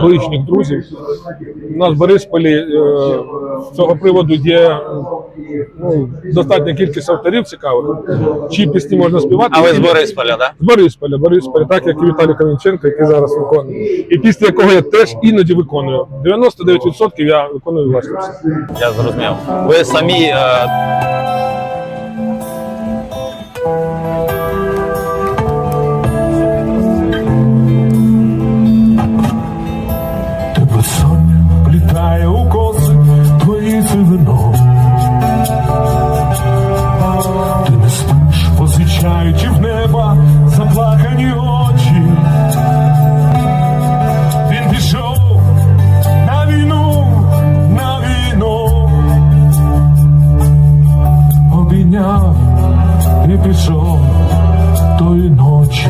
колишніх друзів. У нас в Борисполі е, з цього приводу є ну, достатня кількість авторів цікавих, чиї пісні можна співати. А ви з Борисполя, так? З Борисполя, Борисполя, так як і Віталій Кам'янченко, який зараз виконує. І пісні якого я теж іноді виконую. 99% я виконую пісні. Я зрозумів. Ви самі е, Втираючи в неба заплакані очі, він пішов на війну, на війну, обійняв і пішов тої ночі.